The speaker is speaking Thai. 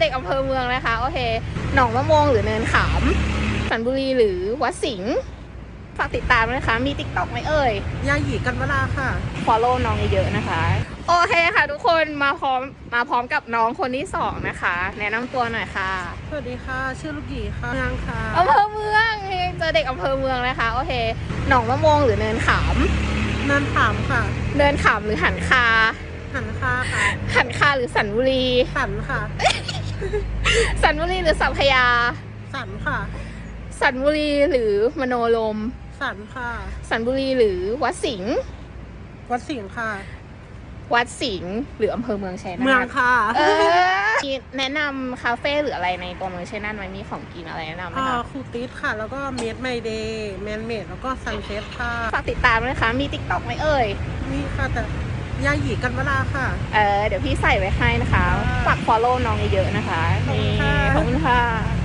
เด็กอำเภอเมืองนะคะโอเคหนองมะม่วงหรือเนินขามสันบุรีหรือวัดสิงห์ฝากติดตามด้วยนะคะ มีติ๊กต็อกไหมเอ่ยยาหยีกันเวลาค่ะ follow น้องเยอะๆนะคะ โอเคค่ะทุกคนมาพร้อมมาพร้อมกับน้องคนที่สองนะคะ แนะนำตัวหน่อยค่ะสวัสดีค่ะ ชื่อลูกหยีค่ะเมืองค่ะอำเภอเมืองเจอเด็กอำเภอเมืองนะคะโอเคหนองมะม่วงหรือเนินขาม นันถามค่ะเนินขามหรือหันคา หันคาค่ะหันคาหรือสันบุรี สันค่ะ สันบุรีหรือสัพพยา สันค่ะ สันบุรีหรือมโนลม สันค่ะ สันบุรีหรือวัดสิงห์วัดสิงห์ค่ะ วัดสิงห์หรืออำเภอเมืองชัยนาทเมืองค่ะเออมีแนะนำคาเฟ่หรืออะไรในตัวเมืองชัยนาทไหมมีของกินอะไรแนะนำไหมอ่าคะครูติสค่ะ แล้วก็เมดไมเดย์แมนเมดแล้วก็ซันเซ็ตค่ะ ฝากติดตามด้วยนะคะมีติ๊กต็อกไหมเอ่ย นี่ค่ะแต่ยาหยีกันเวลาค่ะ เออเดี๋ยวพี่ใส่ไว้ให้นะคะค่ะฝาก follow น้องเยอะๆนะคะขอบคุณนี่ค่ะขอบคุณค่ะ